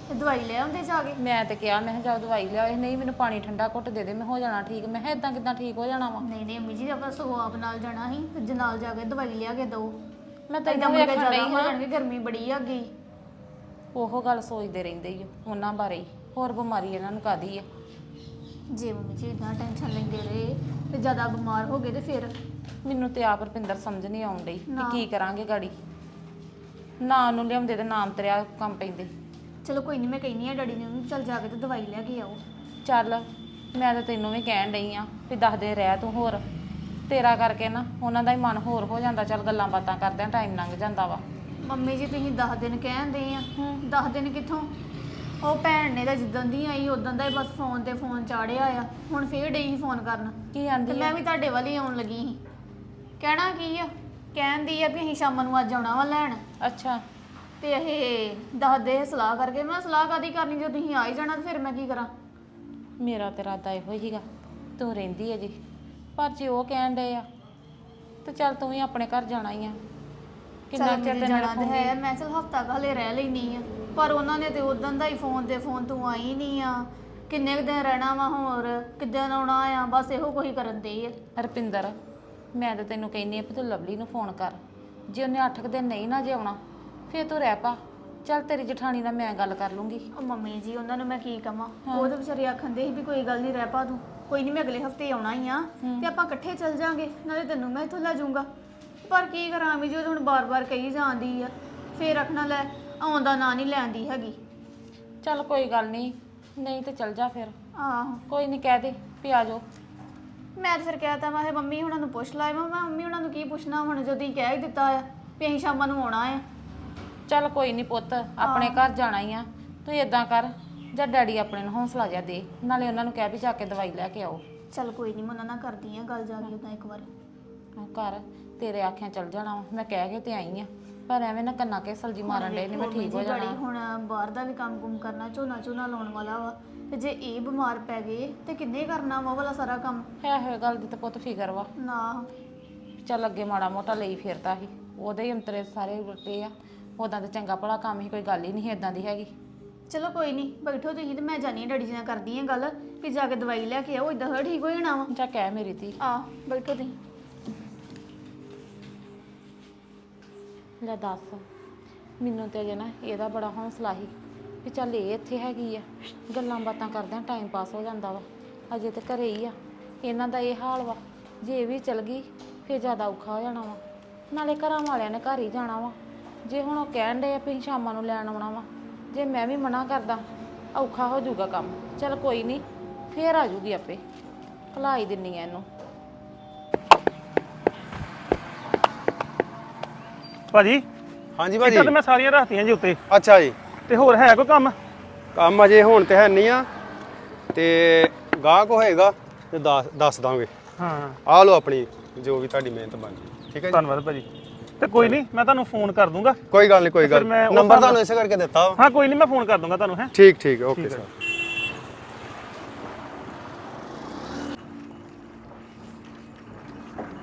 ਤੇ ਦਵਾਈ ਲੈ ਆਉਂਦੇ ਜਾ ਕੇ? ਮੈਂ ਤੇ ਕਿਹਾ ਮੈਂ ਕਿਹਾ ਜਾ ਦਵਾਈ ਲਿਆਏ ਨਹੀਂ ਮੈਨੂੰ ਪਾਣੀ ਠੰਡਾ ਘੁੱਟ ਦੇ ਦੇ ਮੈਂ ਹੋ ਜਾਣਾ ਠੀਕ ਮੈਂ ਕਿਹਾ ਇਦਾਂ ਕਿਦਾਂ ਠੀਕ ਹੋ ਜਾਣਾ ਵਾ। ਨਹੀਂ ਨਹੀਂ ਅੰਮੀ ਜੀ ਆਪਾਂ ਸਗੋਂ ਆਪ ਨਾਲ ਜਾਣਾ ਸੀ ਤੇ ਜੇ ਨਾਲ ਜਾ ਕੇ ਦਵਾਈ ਲਿਆ ਕੇ ਦਓ। ਮੈਂ ਤਾਂ ਕੇ ਵੇਖਣ ਜ਼ਿਆਦਾ ਹਾਂ ਜਾਣਗੇ ਗਰਮੀ ਬੜੀ ਆ ਗਈ ਉਹ ਗੱਲ ਸੋਚਦੇ ਰਹਿੰਦੇ ਹੀ ਉਹਨਾਂ ਬਾਰੇ ਹੀ ਹੋਰ ਬਿਮਾਰੀ ਇਹਨਾਂ ਨੂੰ ਕਾਦੀ ਆ। ਜੇ ਮੰਮੀ ਜੀ ਇਦਾਂ ਟੈਨਸ਼ਨ ਲੈਂਦੇ ਰਹੇ ਤੇ ਜ਼ਿਆਦਾ ਬਿਮਾਰ ਹੋ ਗਏ ਤੇ ਫਿਰ? ਮੈਨੂੰ ਤੇ ਆਪ ਰਪਿੰਦਰ ਸਮਝ ਨਹੀਂ ਆਉਣ ਡਈ ਕਿ ਨਾ। ਕੀ ਕਰਾਂਗੇ ਗਾੜੀ। ਨਾ ਉਹਨੂੰ ਲਿਆਉਂਦੇ ਤੇ ਨਾਮ ਤੇਰਿਆ ਕੰਮ ਪੈਂਦੇ। ਚਲੋ ਕੋਈ ਨਹੀਂ ਮੈਂ ਕਹਿੰਨੀ ਆ ਡੈਡੀ ਨੂੰ ਚੱਲ ਜਾ ਕੇ ਤੇ ਦਵਾਈ ਲੈ ਕੇ ਆਓ। ਚੱਲ ਮੈਂ ਤਾਂ ਤੈਨੂੰ ਵੀ ਕਹਿਣ ਡਈ ਆ ਵੀ ਦੱਸ ਦੇ ਰਹਿ ਤੂੰ ਹੋਰ। ਤੇਰਾ ਕਰਕੇ ਨਾ ਉਹਨਾਂ ਦਾ ਹੀ ਮਨ ਹੋਰ ਹੋ ਜਾਂਦਾ ਚੱਲ ਗੱਲਾਂ ਬਾਤਾਂ ਕਰਦਿਆਂ ਟਾਈਮ ਲੰਘ ਜਾਂਦਾ ਵਾ। ਮੰਮੀ ਜੀ ਤੁਸੀਂ 10 ਦਿਨ ਕਹਿੰਦੇ ਆ। 10 ਦਿਨ ਕਿੱਥੋਂ? ਉਹ ਭੈਣ ਨੇ ਤਾਂ ਜਿੱਦਣ ਦੀ ਆਈ ਉਦੋਂ ਦਾ ਹੀ ਬਸ ਫੋਨ ਤੇ ਫੋਨ ਚਾੜਿਆ ਆ। ਹੁਣ ਫੇਰ ਡਈ ਸੀ ਫੋਨ ਕਰਨ। ਕੀ ਤੇ ਆਂਦੀ ਆ? ਮੈਂ ਵੀ ਤੁਹਾਡੇ ਵੱਲ ਹੀ ਆਉਣ ਲੱਗੀ ਸੀ। ਕਹਿਣਾ ਕੀ ਆ? ਕਹਿੰਦੀ ਆ ਵੀ ਅਸੀਂ ਸ਼ਾਮ ਨੂੰ ਅੱਜ ਆਉਣਾ ਵਾ ਲੈਣ। ਅੱਛਾ। ਤੇ ਇਹ ਦੱਸਦੇ ਸਲਾਹ ਕਰਕੇ। ਮੈਂ ਸਲਾਹ ਕਾਦੀ ਕਰਨੀ? ਜੇ ਤੁਸੀਂ ਆ ਹੀ ਜਾਣਾ ਤੇ ਫਿਰ ਮੈਂ ਕੀ ਕਰਾਂ? ਮੇਰਾ ਤੇ ਇਰਾਦਾ ਇਹੋ ਹੀਗਾ ਤੂੰ ਰਹਿੰਦੀ ਹੈ ਜੀ। ਪਰ ਜੇ ਉਹ ਕਹਿਣ ਡਏ ਆ ਤੇ ਚੱਲ ਤੂੰ ਵੀ ਆਪਣੇ ਘਰ ਜਾਣਾ ਹੀ ਆ। ਕਿੰਨਾ ਚਿਰ ਤੈਨੂੰ ਜਾਣਾ ਤੇ ਹੈ। ਮੈਂ ਚਲ ਹਫਤਾ ਹਲੇ ਰਹਿ ਲੈਣੀ ਆ। ਪਰ ਉਹਨਾਂ ਨੇ ਤੇ ਉਦੋਂ ਦਾ ਹੀ ਫੋਨ ਤੇ ਫੋਨ ਤੂੰ ਆਈ ਨਹੀਂ ਆ। ਕਿੰਨੇ ਕੁ ਦਿਨ ਰਹਿਣਾ ਵਾ ਹੋਰ? ਕਿੱਦਾਂ ਆਉਣਾ ਆ? ਬਸ ਇਹੋ ਕੋਈ ਕਰਨ ਦੇ ਆ। ਰਪਿੰਦਰ ਮੈਂ ਤਾਂ ਤੈਨੂੰ ਕਹਿੰਨੀ ਆ ਵੀ ਤੂੰ ਲਵਲੀ ਨੂੰ ਫੋਨ ਕਰ। ਜੇ ਉਹਨੇ 8 ਦਿਨ ਨਹੀਂ ਨਾ ਜੇ ਆਉਣਾ ਫੇਰ ਤੂੰ ਰਹਿ ਪਾ। ਚੱਲ ਤੇਰੀ ਜਠਾਣੀ ਨਾਲ ਮੈਂ ਗੱਲ ਕਰ ਲੂੰਗੀ। ਉਹ ਮੰਮੀ ਜੀ ਉਹਨਾਂ ਨੂੰ ਮੈਂ ਕੀ ਕਵਾਂ? ਉਹ ਤਾਂ ਵਿਚਾਰੇ ਆਖੰਦੇ ਸੀ ਵੀ ਕੋਈ ਗੱਲ ਨਹੀਂ ਰਹਿ ਪਾ ਤੂੰ। ਕੋਈ ਨਹੀਂ ਮੈਂ ਅਗਲੇ ਹਫ਼ਤੇ ਆਉਣਾ ਹੀ ਆ। ਤੇ ਆਪਾਂ ਇਕੱਠੇ ਚੱਲ ਜਾਾਂਗੇ ਨਾਲੇ ਤੈਨੂੰ ਮੈਂ ਇੱਥੋਂ ਲੈ ਜਾਊਂਗਾ। ਪਰ ਕੀ ਕਰਾਂ ਵੀ ਜੋ ਹੁਣ ਬਾਰ-ਬਾਰ ਕਹੀ ਜਾਂਦੀ ਆ ਫੇਰ ਰੱਖਣਾ ਲੈ ਆਉਂਦਾ ਨਾਂ ਨਹੀਂ ਲੈਂਦੀ ਹੈਗੀ। ਚੱਲ ਕੋਈ ਗੱਲ ਨਹੀਂ ਨਹੀਂ ਤੇ ਚੱਲ ਜਾ ਫਿਰ। ਆਹੋ। ਕੋਈ ਨਹੀਂ ਕਹਿ ਦੇ ਵੀ ਆ ਜਾਓ। ਮੈਂ ਤਾਂ ਫਿਰ ਕਹਿਤਾ ਮੈਂ ਕਿਹਾ ਮੰਮੀ ਹੁਣਾਂ ਨੂੰ ਪੁੱਛ ਲਾਇਆ ਮੈਂ ਕਿਹਾ ਮੰਮੀ ਹੁਣਾਂ ਨੂੰ ਕੀ ਪੁੱਛਣਾ ਹੁਣ ਜਦੋਂ ਹੀ ਕਹਿ ਹੀ ਦਿੱਤਾ ਆ ਵੀ ਅਸੀਂ ਸ਼ਾਮਾਂ ਨੂੰ ਆਉਣਾ ਆ। ਚੱਲ ਕੋਈ ਨਹੀਂ ਪੁੱਤ ਆਪਣੇ ਘਰ ਜਾਣਾ ਹੀ ਆ। ਤੂੰ ਇਦਾਂ ਕਰ ਜਾਂ ਡੈਡੀ ਆਪਣੇ ਨੂੰ ਹੌਸਲਾ ਜਿਹਾ ਦੇ ਨਾਲੇ ਉਹਨਾਂ ਨੂੰ ਕਹਿ ਵੀ ਜਾ ਕੇ ਦਵਾਈ ਲੈ ਕੇ ਆਓ। ਚੱਲ ਕੋਈ ਨਹੀਂ ਮੈਂ ਉਹਨਾਂ ਨਾਲ ਕਰਦੀ ਆ ਗੱਲ ਜਾ ਕੇ ਉਦਾਂ ਇੱਕ ਵਾਰ। ਆਹ ਘਰ ਤੇਰੇ ਆਖਿਆਂ ਚੱਲ ਜਾਣਾ ਵਾ। ਮੈਂ ਕਹਿ ਕੇ ਤੇ ਆਈ ਆ। ਪਰ ਐਵੇਂ ਨਾ ਕੰਨਾ ਕੇ ਸਲਜੀ ਮਾਰਨ ਡੇ ਨਹੀਂ ਮੈਂ ਠੀਕ ਹੋ ਜਾਣਾ। ਹੁਣ ਬਾਹਰ ਦਾ ਵੀ ਕੰਮ ਕੁਮ ਕਰਨਾ ਝੋਨਾ ਝੋਨਾ ਲਾਉਣ ਵਾਲਾ ਵਾ ਤੇ ਜੇ ਇਹ ਬਿਮਾਰ ਪੈ ਗਏ ਤੇ ਕਿੰਨੇ ਕਰਨਾ ਵਾ ਉਹ ਵਾਲਾ ਸਾਰਾ ਕੰਮ? ਹੈ ਹੋਏ ਗੱਲ ਦੀ ਤਾਂ ਪੁੱਤ ਫਿਕਰ ਵਾ। ਨਾ। ਚੱਲ ਅੱਗੇ ਮਾੜਾ ਮੋਟਾ ਲਈ ਫਿਰਦਾ ਸੀ ਉਹਦੇ ਹੀ ਅੰਤਰੇ ਸਾਰੇ ਉਲਟੇ ਆ। ਉਦਾਂ ਤਾਂ ਚੰਗਾ ਭਲਾ ਕੰਮ ਹੀ ਕੋਈ ਗੱਲ ਹੀ ਨਹੀਂ ਇਦਾਂ ਦੀ ਹੈਗੀ। ਚਲੋ ਕੋਈ ਨਹੀਂ ਬੈਠੋ ਤੁਸੀਂ ਤੇ ਮੈਂ ਜਾਨੀ ਡੈਡੀ ਜੀ ਨਾਲ ਕਰਦੀ ਆ ਗੱਲ ਵੀ ਜਾ ਕੇ ਦਵਾਈ ਲੈ ਕੇ ਆਓ ਇਦਾਂ ਥੋੜ੍ਹਾ ਠੀਕ ਹੋ ਜਾਣਾ ਵਾ। ਜਾ ਕਹਿ ਮੇਰੀ ਧੀ। ਆ ਬੈਠੋ ਤੁਸੀਂ। ਲੈ ਦੱਸ। ਮੈਨੂੰ ਤੇ ਅਜੇ ਨਾ ਇਹਦਾ ਬੜਾ ਹੌਸਲਾ ਸੀ ਵੀ ਚੱਲ ਇਹ ਇੱਥੇ ਹੈਗੀ ਆ। ਗੱਲਾਂ ਬਾਤਾਂ ਕਰਦਿਆਂ ਟਾਈਮ ਪਾਸ ਹੋ ਜਾਂਦਾ ਵਾ। ਅਜੇ ਤੇ ਘਰੇ ਹੀ ਆ। ਇਹਨਾਂ ਦਾ ਇਹ ਹਾਲ ਵਾ, ਜੇ ਇਹ ਵੀ ਚਲ ਗਈ, ਫੇਰ ਜ਼ਿਆਦਾ ਔਖਾ ਹੋ ਜਾਣਾ ਵਾ। ਨਾਲੇ ਘਰਾਂ ਵਾਲਿਆਂ ਨੇ ਘਰ ਹੀ ਜਾਣਾ ਵਾ। ਜੇ ਹੁਣ ਉਹ ਕਹਿਣ ਦੇ ਆ ਵੀ ਸ਼ਾਮਾਂ ਨੂੰ ਲੈਣ ਆਉਣਾ ਵਾ, ਜੇ ਮੈਂ ਵੀ ਮਨਾ ਕਰਦਾ, ਔਖਾ ਹੋ ਜਾਊਗਾ ਕੰਮ। ਚਲ ਕੋਈ ਨਹੀਂ ਫੇਰ ਆ ਜੂਗੀ ਆਪੇ। ਭੁਲਾਈ ਹੀ ਦਿੰਨੀ ਆ ਇਹਨੂੰ। ਭਾਜੀ? ਹਾਂਜੀ ਇੱਟਾਂ ਭਾਜੀ ਤੇ ਮੈਂ ਸਾਰੀਆਂ ਰੱਖਤੀਆਂ ਜੀ ਉੱਤੇ। ਅੱਛਾ ਜੀ। ਤੇ ਹੋਰ ਹੈ ਕੋਈ ਕੰਮ? ਕੰਮ ਅਜੇ ਹੁਣ ਤੇ ਹੈ ਨਹੀਂ ਆ। ਤੇ ਗਾਹਕ ਹੋਏਗਾ ਤੇ ਦੱਸ ਦੱਸ ਦਾਂਗੇ। ਹਾਂ। ਆ ਲਓ ਆਪਣੀ ਜੋ ਵੀ ਤੁਹਾਡੀ ਮਿਹਨਤ ਬਣਦੀ ਠੀਕ ਹੈ ਜੀ? ਧੰਨਵਾਦ ਭਾਜੀ। ਤੇ ਕੋਈ ਨਹੀਂ ਮੈਂ ਤੁਹਾਨੂੰ ਫੋਨ ਕਰ ਦੂੰਗਾ। ਕੋਈ ਗੱਲ ਨਹੀਂ ਕੋਈ ਗੱਲ ਮੈਂ ਉਸ ਨੰਬਰ ਤੁਹਾਨੂੰ ਇਸੇ ਕਰਕੇ ਦਿੱਤਾ। ਵਾ। ਹਾਂ ਕੋਈ ਨਹੀਂ ਮੈਂ ਫੋਨ ਕਰ ਦੂੰਗਾ ਤੁਹਾਨੂੰ ਹੈ। ਠੀਕ ਠੀਕ ਓਕੇ। ਸਰ।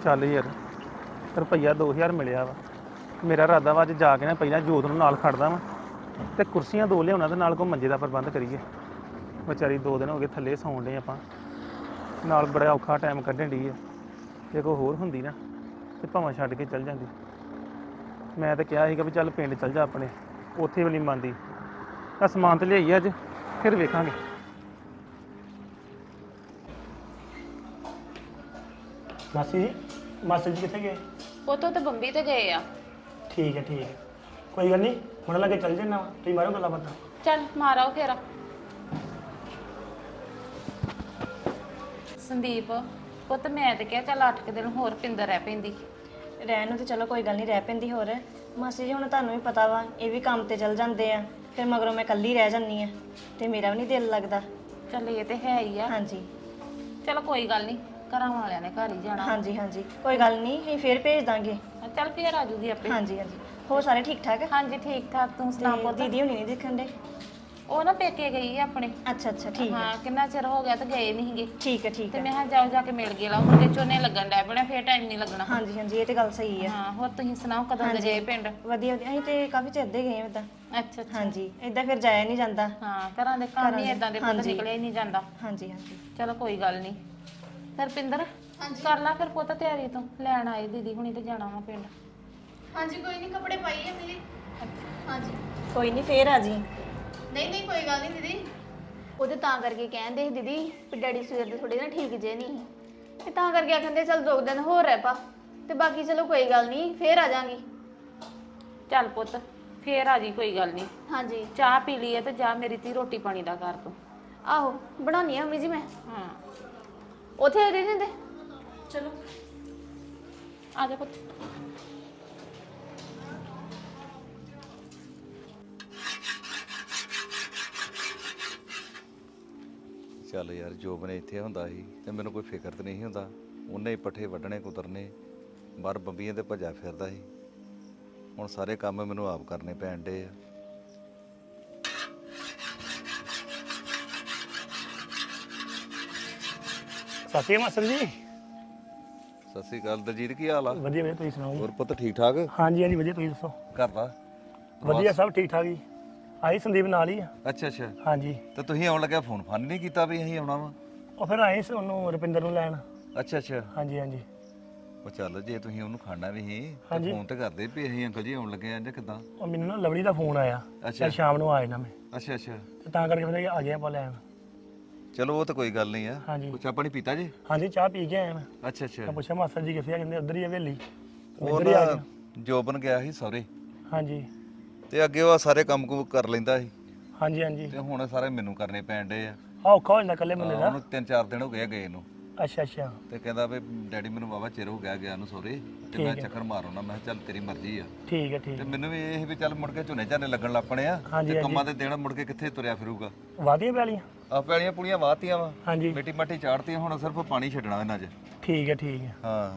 ਚੱਲ ਯਾਰ ਰੁਪਈਆ 2000 ਮਿਲਿਆ ਵਾ। ਮੇਰਾ ਇਰਾਦਾ ਵਾ ਅੱਜ ਜਾ ਕੇ ਨਾ ਪਹਿਲਾਂ ਜੋਤ ਨੂੰ ਨਾਲ ਖੜਦਾ ਵਾ ਤੇ ਕੁਰਸੀਆਂ ਦੋ ਲਿਆਉਣਾ ਤੇ ਨਾਲ ਕੋ ਮੰਜੇ ਦਾ ਪ੍ਰਬੰਧ ਕਰੀਏ। ਵਿਚਾਰੀ ਦੋ ਦਿਨ ਹੋ ਗਏ ਥੱਲੇ ਸੌਣ ਡੇ ਆਪਾਂ। ਨਾਲ ਬੜਾ ਔਖਾ ਟਾਈਮ ਕੱਢਣ ਦੀ ਆ। ਜੇ ਕੋਈ ਹੋਰ ਹੁੰਦੀ ਨਾ ਤੇ ਭਾਵੇਂ ਛੱਡ ਕੇ ਚੱਲ ਜਾਂਦੀ। ਮੈਂ ਤਾਂ ਕਿਹਾ ਸੀਗਾ ਵੀ ਚੱਲ ਪਿੰਡ ਚੱਲ ਜਾ ਆਪਣੇ ਉੱਥੇ ਵੀ ਨਹੀਂ ਮੰਨਦੀ। ਆ ਸਮਾਨ ਤੇ ਲਿਆਈ ਅੱਜ ਫਿਰ ਵੇਖਾਂਗੇ। ਮਾਸੀ ਜੀ ਮਾਸੀ ਜੀ ਕਿੱਥੇ ਗਏ? ਉਹ ਤੋਂ ਤੇ ਬੰਬੀ ਤੇ ਗਏ ਆ। ਠੀਕ ਹੈ ਠੀਕ ਹੈ। ਕੋਈ ਗੱਲ ਨਹੀਂ ਹੁਣ ਲੱਗੇ ਚੱਲ ਜੰਨਾ ਤੁਸੀਂ ਮਾਰੋ ਗੱਲਾਂ ਬਾਤਾਂ। ਚੱਲ ਮਾਰਾਓ ਫੇਰਾ। ਸੰਦੀਪ ਪੁੱਤ ਮੈਂ ਤੇ ਕਿਹਾ ਚੱਲ 8 ਦਿਨ ਹੋਰ ਪਿੰਦਰ ਰਹਿ ਪੈਂਦੀ। ਰਹਿਣ ਨੂੰ ਤੇ ਚਲੋ ਕੋਈ ਗੱਲ ਨਹੀਂ ਰਹਿ ਪੈਂਦੀ ਹੋਰ। ਮਾਸੀ ਜੀ ਹੁਣ ਤੁਹਾਨੂੰ ਵੀ ਪਤਾ ਵਾ ਇਹ ਵੀ ਕੰਮ ਤੇ ਚਲ ਜਾਂਦੇ ਆ। ਫਿਰ ਮਗਰੋਂ ਮੈਂ ਇਕੱਲੀ ਰਹਿ ਜਾਂਦੀ ਆ ਤੇ ਮੇਰਾ ਵੀ ਨਹੀਂ ਦਿਲ ਲੱਗਦਾ। ਚੱਲ ਇਹ ਤੇ ਹੈ ਹੀ ਆ। ਹਾਂਜੀ। ਚਲੋ ਕੋਈ ਗੱਲ ਨਹੀਂ ਘਰਾਂ ਵਾਲਿਆਂ ਨੇ ਘਰ ਹੀ ਜਾਣਾ। ਹਾਂਜੀ ਹਾਂਜੀ। ਕੋਈ ਗੱਲ ਨਹੀਂ ਅਸੀਂ ਫੇਰ ਭੇਜ ਦਾਂਗੇ। ਚੱਲ ਫੇਰ ਆ ਜੂਗੀ ਆਪੇ। ਹਾਂਜੀ ਹਾਂਜੀ। ਹੋਰ ਸਾਰੇ ਠੀਕ ਠਾਕ? ਹਾਂਜੀ ਠੀਕ ਠਾਕ। ਤੂੰ ਸੁਣਾ ਤੇ ਪੁੱਤ? ਦੀਦੀ ਹੁਣੀ ਨਹੀਂ ਦੇਖਣ ਦੇ? ਉਹ ਨਾ ਪੇਕੇ ਗਈ ਆ ਆਪਣੇ। ਅੱਛਾ ਅੱਛਾ ਠੀਕ ਹੈ। ਹਾਂ ਕਿੰਨਾ ਚਿਰ ਹੋ ਗਿਆ ਤੇ ਗਏ ਨਹੀਂ ਸੀਗੇ। ਠੀਕ ਹੈ ਠੀਕ ਤੇ ਹੈ। ਮੈਂ ਕਿਹਾ ਜਾਓ ਜਾ ਕੇ ਮਿਲ ਗਏ ਲਾਓ ਮੁਰਗੇ ਝੋਨੇ ਲੱਗਣ ਡੈ ਪੈਣਾ ਫੇਰ ਟਾਈਮ ਨਹੀਂ ਲੱਗਣਾ। ਹਾਂਜੀ ਹਾਂਜੀ ਇਹ ਤੇ ਗੱਲ ਸਹੀ ਆ ਹਾਂ ਹੋਰ ਤੁਸੀਂ ਸੁਣਾਓ ਕਦੋਂ ਦੇ ਗਏ ਪਿੰਡ? ਵਧੀਆ ਵਧੀਆ। ਅਸੀਂ ਤੇ ਕਾਫੀ ਚਿਰ ਦੇ ਗਏ ਹਾਂ ਇਦਾਂ ਅੱਛਾ ਅੱਛਾ। ਹਾਂਜੀ ਇਦਾਂ ਫਿਰ ਜਾਇਆ ਨਹੀਂ ਜਾਂਦਾ। ਹਾਂ ਘਰਾਂ ਦੇ ਕੰਮ ਹੀ ਇਦਾਂ ਦੇ ਪੁੱਤ। ਨਿਕਲਿਆ ਹੀ ਨਹੀਂ ਜਾਂਦਾ। ਹਾਂਜੀ ਹਾਂਜੀ। ਚਲੋ ਕੋਈ ਗੱਲ ਨਹੀਂ ਫਿਰ ਪਿੰਦਰ ਕਰ ਲਾ ਫਿਰ ਪੁੱਤ ਤਿਆਰੀ ਤੋਂ। ਲੈਣ ਆਏ ਦੀਦੀ ਹੁਣੀ ਤੇ ਜਾਣਾ ਵਾ ਪਿੰਡ। ਹਾਂਜੀ ਕੋਈ ਨਹੀਂ ਕੱਪੜੇ ਪਾਈਏ ਮੇਰੀ। ਹਾਂਜੀ। ਕੋਈ ਨਹੀਂ ਫੇਰ ਆ ਜੀ। ਨਹੀਂ ਨਹੀਂ ਕੋਈ ਗੱਲ ਨਹੀਂ ਦੀਦੀ। ਉਹਦੇ ਤਾਂ ਕਰਕੇ ਕਹਿੰਦੇ ਸੀ ਦੀਦੀ ਵੀ ਡੈਡੀ ਸਵੇਰ ਦੇ ਥੋੜੇ ਨਾ ਠੀਕ ਜੇ ਨਹੀਂ ਸੀ। ਤੇ ਤਾਂ ਕਰਕੇ ਆਖੰਦੇ ਚਲ ਦੋ ਕੁ ਦਿਨ ਹੋਰ ਰਹਿ ਪਾ। ਤੇ ਬਾਕੀ ਚਲੋ ਕੋਈ ਗੱਲ ਨਹੀਂ ਫੇਰ ਆ ਜਾਾਂਗੀ। ਚੱਲ ਪੁੱਤ ਫੇਰ ਆ ਜੀ ਕੋਈ ਗੱਲ ਨਹੀਂ ਹਾਂਜੀ। ਚਾਹ ਪੀ ਲਈ ਹੈ ਤੇ ਜਾ ਮੇਰੀ ਤੀ ਰੋਟੀ ਪਾਣੀ ਦਾ ਕਰ ਤੂੰ। ਆਹੋ ਬਣਾਉਣੀ ਆ ਮੰਮੀ ਜੀ ਮੈਂ। ਹਾਂ। ਉੱਥੇ ਰਹਿ ਜਾਂਦੇ? ਚਲੋ। ਆ ਜਾ ਪੁੱਤ। ਚੱਲ ਯਾਰ ਜੋਬਨ ਇੱਥੇ ਹੁੰਦਾ ਸੀ ਤੇ ਮੈਨੂੰ ਕੋਈ ਫਿਕਰ ਤੇ ਨਹੀਂ ਹੁੰਦਾ। ਉਹਨੇ ਹੀ ਪੱਠੇ ਵੱਢਣੇ ਕੁਤਰਨੇ ਬਾਹਰ ਬੰਬੀਆਂ ਤੇ ਭੱਜਾ ਫਿਰਦਾ ਸੀ। ਹੁਣ ਸਾਰੇ ਕੰਮ ਮੈਨੂੰ ਆਪ ਕਰਨੇ ਪੈਣ ਡੇ ਆ। ਸਾਥੀ ਮਾਸਟਰ ਜੀ ਸਤਿ ਸ੍ਰੀ ਅਕਾਲ ਦਲਜੀਤ ਕੀ ਹਾਲ ਆ? ਵਧੀਆ ਵਧੀਆ ਤੁਸੀਂ ਸੁਣਾਓ ਹੋਰ ਪੁੱਤ ਠੀਕ ਠਾਕ? ਹਾਂਜੀ ਹਾਂਜੀ ਵਧੀਆ ਤੁਸੀਂ ਦੱਸੋ? ਘਰ ਦਾ? ਵਧੀਆ ਸਭ ਠੀਕ ਠਾਕ ਜੀ। ਆਈ ਸੰਦੀਪ ਨਾਲ ਹੀ ਆ। ਅੱਛਾ ਅੱਛਾ। ਹਾਂਜੀ। ਤੇ ਤੁਸੀਂ ਆਉਣ ਲੱਗਿਆ ਫੋਨ ਫਾਨ ਨਹੀਂ ਕੀਤਾ ਵੀ ਅਸੀਂ ਆਉਣਾ ਵਾ? ਉਹ ਫਿਰ ਆਏ ਸੀ ਉਹਨੂੰ ਰੁਪਿੰਦਰ ਨੂੰ ਲੈਣ। ਅੱਛਾ ਅੱਛਾ। ਹਾਂਜੀ ਹਾਂਜੀ। ਉਹ ਚੱਲ ਜੇ ਤੁਸੀਂ ਉਹਨੂੰ ਖਾਣਾ ਵੀ ਸੀ ਹਾਂਜੀ। ਫੋਨ ਤੇ ਕਰਦੇ ਵੀ ਅਸੀਂ ਅੰਕਲ ਜੀ ਆਉਣ ਲੱਗੇ ਆਂ ਜਾਂ ਕਿਦਾਂ? ਉਹ ਮੈਨੂੰ ਨਾ ਲਵਲੀ ਦਾ ਫੋਨ ਆਇਆ। ਅੱਛਾ। ਸ਼ਾਮ ਨੂੰ ਆ ਜਾਣਾ ਮੈਂ। ਅੱਛਾ ਅੱਛਾ। ਤੇ ਤਾਂ ਕਰਕੇ ਫਿਰ ਆ ਗਏ ਆਪਾਂ ਲੈਣ। ਚਲੋ ਉਹ ਤਾਂ ਕੋਈ ਗੱਲ ਨਹੀਂ ਆ। ਹਾਂਜੀ। ਕੁਛ ਆਪਾਂ ਨਹੀਂ ਪੀਤਾ ਜੀ? ਹਾਂਜੀ ਚਾਹ ਪੀ ਕੇ ਆਇਆ ਮੈਂ। ਅੱਛਾ ਅੱਛਾ। ਮੈਂ ਪੁੱਛਿਆ ਮਾਸਟਰ ਜੀ ਕਿੱਥੇ ਆ ਕਹਿੰਦੇ ਉਧਰ ਹੀ ਆ ਹਵੇਲੀ ਉਹ ਨਾ ਜੋਬਨ ਗਿਆ ਸੀ ਸਹੁਰੇ ਹਾਂਜੀ। ਤੇ ਅੱਗੇ ਉਹ ਸਾਰੇ ਕੰਮ ਕੁਮ ਕਰ ਲੈਂਦਾ ਸੀ। ਹਾਂਜੀ ਹਾਂਜੀ। ਤੇ ਹੁਣ ਸਾਰੇ ਮੈਨੂੰ ਕਰਨੇ ਪੈਣ ਡੇ ਆ। ਆ ਔਖਾ ਹੋ ਜਾਂਦਾ ਇਕੱਲੇ ਬੰਦੇ ਦਾ। ਉਹਨੂੰ ਤਿੰਨ ਚਾਰ ਦਿਨ ਹੋ ਗਏ ਆ ਗਏ ਨੂੰ। ਅੱਛਾ ਅੱਛਾ। ਤੇ ਕਹਿੰਦਾ ਵੀ ਡੈਡੀ ਮੈਨੂੰ ਵਾਵਾ ਚਿਰ ਹੋ ਗਿਆ ਗਿਆ ਨੂੰ ਸਹੁਰੇ ਤੇ ਮੈਂ ਚੱਕਰ ਮਾਰਉਣਾ ਮੈਂ ਕਿਹਾ ਚੱਲ ਤੇਰੀ ਮਰਜ਼ੀ ਆ। ਠੀਕ ਹੈ ਠੀਕ ਤੇ ਮੈਨੂੰ ਵੀ ਇਹ ਵੀ ਚੱਲ ਮੁੜ ਕੇ ਝੋਨੇ ਝਾਨੇ ਲੱਗਣ ਲੱਪਣੇ ਆ। ਹਾਂਜੀ, ਤੇ ਕੰਮਾਂ ਦੇ ਦੇਣਾ ਮੁੜ ਕੇ ਕਿੱਥੇ ਤੁਰਿਆ ਫਿਰੂਗਾ। ਵਾਦੀਆਂ ਪੈਲੀਆਂ। ਆ ਪੈਲੀਆਂ ਪੁਲੀਆਂ ਵਾਹਤੀਆਂ ਵਾ। ਹਾਂਜੀ। ਮਿੱਟੀ ਮੱਟੀ ਚਾੜਤੀਆਂ ਹੁਣ ਸਿਰਫ ਪਾਣੀ ਛੱਡਣਾ ਇਹਨਾਂ 'ਚ। ਠੀਕ ਹੈ ਠੀਕ ਹੈ। ਹਾਂ।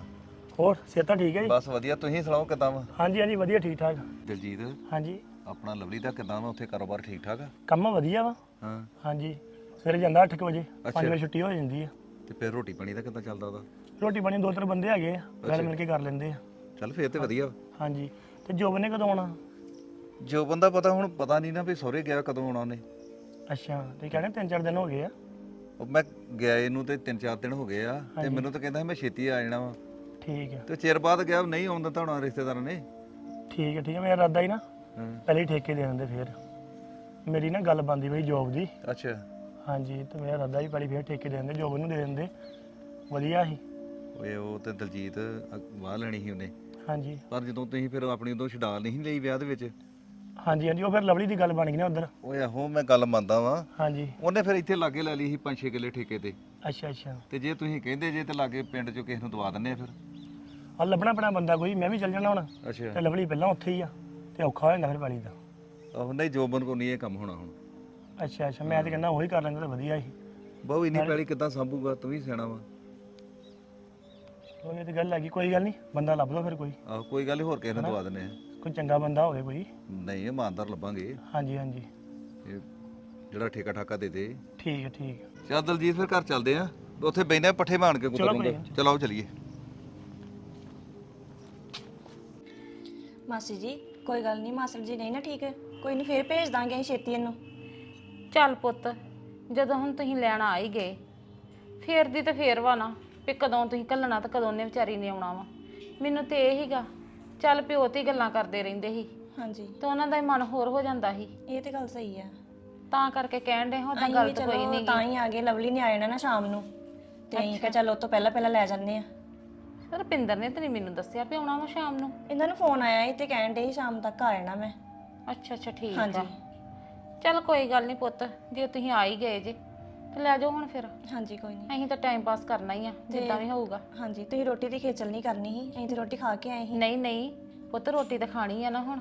ਹੋਰ ਸਿਹਤਾਂ ਠੀਕ ਹੈ ਜੀ? ਬਸ ਵਧੀਆ ਤੁਸੀਂ ਸੁਣਾਓ ਕਿਦਾਂ ਵਾ? ਹਾਂਜੀ ਹਾਂਜੀ ਵਧੀਆ ਠੀਕ ਠਾਕ। ਦਿਲਜੀਤ ਹਾਂਜੀ। ਆਪਣਾ ਲਵਲੀ ਦਾ ਕਿਦਾਂ ਵਾ? ਉੱਥੇ ਕਾਰੋਬਾਰ ਠੀਕ ਠਾਕ ਆ? ਕੰਮ ਵਧੀਆ ਵਾ। ਹਾਂ। ਹਾਂਜੀ। ਸਵੇਰੇ ਜਾਂਦਾ 8 ਵਜੇ 5 ਅੱਛਾ। ਵਜੇ ਛੁੱਟੀ ਹੋ ਜਾਂਦੀ ਆ। ਤੇ ਫਿਰ ਰੋਟੀ ਪਾਣੀ ਦਾ ਕਿਦਾਂ ਚੱਲਦਾ ਉਹਦਾ? ਰੋਟੀ ਪਾਣੀ ਦੋ ਤਿੰਨ ਬੰਦੇ ਹੈਗੇ ਆ ਰਲ ਮਿਲ ਕੇ ਕਰ ਲੈਂਦੇ ਆ। ਚੱਲ ਫੇਰ ਤੇ ਵਧੀਆ। ਵਾ। ਹਾਂਜੀ। ਤੇ ਜੋਬ ਨੇ ਕਦੋਂ ਆਉਣਾ? ਜੋ ਬੰਦਾ ਪਤਾ ਹੁਣ ਪਤਾ ਨਹੀਂ ਨਾ ਵੀ ਸਹੁਰੇ ਗਿਆ ਕਦੋਂ ਆਉਣਾ ਉਹਨੇ। ਅੱਛਾ ਤੇ ਕਹਿੰਦੇ ਤਿੰਨ ਚਾਰ ਦਿਨ ਹੋ ਗਏ ਆ? ਉਹ ਮੈਂ ਗਿਆ ਇਹਨੂੰ ਤੇ ਤਿੰਨ ਚਾਰ ਦਿਨ ਹੋ ਗਏ ਆ ਤੇ ਮੈਨੂੰ ਤਾਂ ਕਹਿੰਦਾ ਸੀ ਮੈਂ ਛੇਤੀ ਆ ਜਾਣਾ ਵਾ। ਠੀਕ ਹੈ ਤੇ ਚਿਰ ਬਾਅਦ ਗਿਆ ਨਹੀਂ ਆਉਂਦਾ ਤਾਂ ਹੋਣਾ ਰਿਸ਼ਤੇਦਾਰਾਂ ਨੇ। ਠੀਕ ਹੈ ਠੀਕ ਹੈ ਮੇਰਾ ਇਰਾਦਾ ਹੀ ਨਾ ਹਾਂ। ਪਹਿਲੇ ਹੀ ਠੇਕੇ ਦੇ ਦਿੰਦੇ ਫਿਰ। ਮੇਰੀ ਨਾ ਗੱਲ ਬੰਦੀ ਬਈ ਜੋਬ ਦੀ। ਅੱਛਾ। ਹਾਂਜੀ ਤੇ ਮੇਰਾ ਇਰਾਦਾ ਹੀ ਪਹਿਲੇ ਫਿਰ ਠੇਕੇ ਦੇ ਦਿੰਦੇ ਜੋਬ ਨੂੰ ਦੇ ਦਿੰਦੇ। ਵਧੀਆ ਸੀ। ਓਏ ਉਹ ਤੇ ਦਲਜੀਤ ਅ- ਵਾਹ ਲੈਣੀ ਸੀ ਉਹਨੇ। ਹਾਂਜੀ। ਪਰ ਜਦੋਂ ਤੁਸੀਂ ਫਿਰ ਆਪਣੀ ਉਦੋਂ ਛਡਾਲ ਨਹੀਂ ਲਈ ਵਿਆਹ ਦੇ ਵਿੱਚ? ਹਾਂਜੀ ਹਾਂਜੀ ਉਹ ਫਿਰ ਲਵਲੀ ਦੀ ਗੱਲ ਬਣ ਗਈ ਨਾ ਉਧਰ। ਓਏ ਆਹੋ ਮੈਂ ਗੱਲ ਮੰਨਦਾ ਵਾਂ। ਹਾਂਜੀ। ਉਹਨੇ ਫਿਰ ਇੱਥੇ ਲਾਗੇ ਲੈ ਲਈ ਸੀ 5-6 ਕਿੱਲੇ ਠੇਕੇ ਤੇ। ਅੱਛਾ ਅੱਛਾ। ਤੇ ਜੇ ਤੁਸੀਂ ਕਹਿੰਦੇ ਜੇ ਤੇ ਲਾਗੇ ਪਿੰਡ ਚੋਂ ਕਿਸੇ ਨੂੰ ਦਵਾ ਦਿੰਨੇ ਆ ਫਿਰ। ਆ ਲੱਭਣਾ ਪੈਣਾ ਬੰਦਾ ਕੋਈ ਮੈਂ ਵੀ ਚੱਲ ਜਾਣਾ ਹੁਣ। ਅੱਛਾ। ਤੇ ਲਵਲੀ ਪਹਿਲਾਂ ਉੱਥੇ ਹੀ ਆ ਤੇ ਔਖਾ ਹੋ ਜਾਂਦਾ ਫਿਰ ਪਾਣੀ ਦਾ। ਆਹੋ ਨਹੀਂ ਜੋਬਨ ਕੋ ਨਹੀਂ ਇਹ ਕੰਮ ਹੋਣਾ ਹੁਣ। ਅੱਛਾ ਅੱਛਾ ਮੈਂ ਤੇ ਕਹਿੰਦਾ ਉਹੀ ਕਰ ਲੈਂਦਾ ਤਾਂ ਵਧੀਆ ਸੀ। ਬਹੁ ਇੰਨੀ ਪੈਲੀ ਕਿੱਦਾਂ ਸੰਭੂਗਾ ਤੂੰ ਵੀ ਸਿਆਣਾ ਵਾ। ਉਹ ਇਹ ਤੇ ਗੱਲ ਹੈਗੀ ਕੋਈ ਗੱਲ ਨਹੀਂ ਬੰਦਾ ਲੱਭ ਦੋ ਫਿਰ ਕੋਈ। ਆਹੋ ਕੋਈ ਗੱਲ ਨੀ, ਹੋਰ ਕਿਸੇ ਨੂੰ ਦਵਾ ਦਿੰਨੇ ਆ। ਕੋਈ ਚੰਗਾ ਬੰਦਾ ਹੋਵੇ ਕੋਈ। ਨਹੀਂ ਇਮਾਨਦਾਰ ਲੱਭਾਂਗੇ। ਹਾਂਜੀ ਹਾਂਜੀ। ਇਹ ਜਿਹੜਾ ਠੇਕਾ ਠਾਕਾ ਦੇ ਦੇ। ਠੀਕ ਹੈ ਠੀਕ ਹੈ। ਚੱਲ ਦਲਜੀਤ ਫਿਰ ਘਰ ਚੱਲਦੇ ਆ। ਉੱਥੇ ਬੈਨੇ ਪੱਠੇ ਮਾਣ ਕੇ ਚਲੋ ਚਲੋ ਆਓ ਚਲੀਏ। ਮਾਸੀ ਜੀ ਕੋਈ ਗੱਲ ਨਹੀਂ ਮਾਸੜ ਜੀ ਨਹੀਂ ਨਾ ਠੀਕ? ਕੋਈ ਨਹੀਂ ਫੇਰ ਭੇਜ ਦਾਂਗੇ ਅਸੀਂ ਛੇਤੀ ਇਹਨੂੰ। ਚੱਲ ਪੁੱਤ ਜਦੋਂ ਹੁਣ ਤੁਸੀਂ ਲੈਣ ਆ ਹੀ ਗਏ ਫੇਰ ਦੀ ਤੇ ਫੇਰ ਵਾ ਨਾ। ਵੀ ਕਦੋਂ ਤੁਸੀਂ ਘੱਲਣਾ ਤੇ ਕਦੋਂ ਨੇ ਵਿਚਾਰੀ ਨੇ ਆਉਣਾ ਵਾ। ਮੈਨੂੰ ਤੇ ਇਹ ਹੀਗਾ ਚੱਲ ਪਿਓ ਤੇ ਹੀ ਗੱਲਾਂ ਕਰਦੇ ਰਹਿੰਦੇ ਸੀ। ਹਾਂਜੀ। ਤੇ ਉਹਨਾਂ ਦਾ ਹੀ ਮਨ ਹੋਰ ਹੋ ਜਾਂਦਾ ਸੀ। ਇਹ ਤੇ ਗੱਲ ਸਹੀ ਆ। ਤਾਂ ਕਰਕੇ ਕਹਿਣ ਦੇ ਹਾਂ ਤਾਂ ਅਸੀਂ ਵੀ ਕੋਈ ਚਲੋ ਨਹੀਂ ਤਾਂ ਹੀ ਆ ਗਏ ਲਵਲੀ ਨੇ ਆ ਜਾਣਾ ਨਾ ਸ਼ਾਮ ਨੂੰ। ਤੇ ਅਸੀਂ ਕਿਹਾ ਚੱਲ ਉਹ ਤੋਂ ਪਹਿਲਾਂ ਪਹਿਲਾਂ ਲੈ ਜਾਂਦੇ ਆ ਰੁਪਿੰਦਰ ਨੇ ਤਾਂ ਨਹੀਂ ਮੈਨੂੰ ਦੱਸਿਆ ਵੀ ਆਉਣਾ ਵਾ ਸ਼ਾਮ ਨੂੰ? ਇਹਨਾਂ ਨੂੰ ਫੋਨ ਆਇਆ ਸੀ ਤੇ ਕਹਿਣ ਦੇ ਸ਼ਾਮ ਤੱਕ ਆ ਜਾਣਾ ਮੈਂ। ਅੱਛਾ ਅੱਛਾ ਠੀਕ ਹਾਂਜੀ। ਆ ਚੱਲ ਕੋਈ ਗੱਲ ਨਹੀਂ ਪੁੱਤ ਜੇ ਤੁਸੀਂ ਆ ਹੀ ਗਏ ਜੇ। ਤੇ ਲੈ ਜਾਓ ਹੁਣ ਫਿਰ। ਹਾਂਜੀ ਕੋਈ ਨਹੀਂ। ਅਸੀਂ ਤਾਂ ਟਾਈਮ ਪਾਸ ਕਰਨਾ ਹੀ ਆ ਜਿੱਦਾਂ ਵੀ ਹੋਊਗਾ। ਹਾਂਜੀ ਤੁਸੀਂ ਰੋਟੀ ਦੀ ਖੇਚਲ ਨਹੀਂ ਕਰਨੀ ਸੀ? ਅਸੀਂ ਤੇ ਰੋਟੀ ਖਾ ਕੇ ਆਏ ਸੀ। ਨਹੀਂ ਨਹੀਂ ਪੁੱਤ ਰੋਟੀ ਤਾਂ ਖਾਣੀ ਆ ਨਾ ਹੁਣ।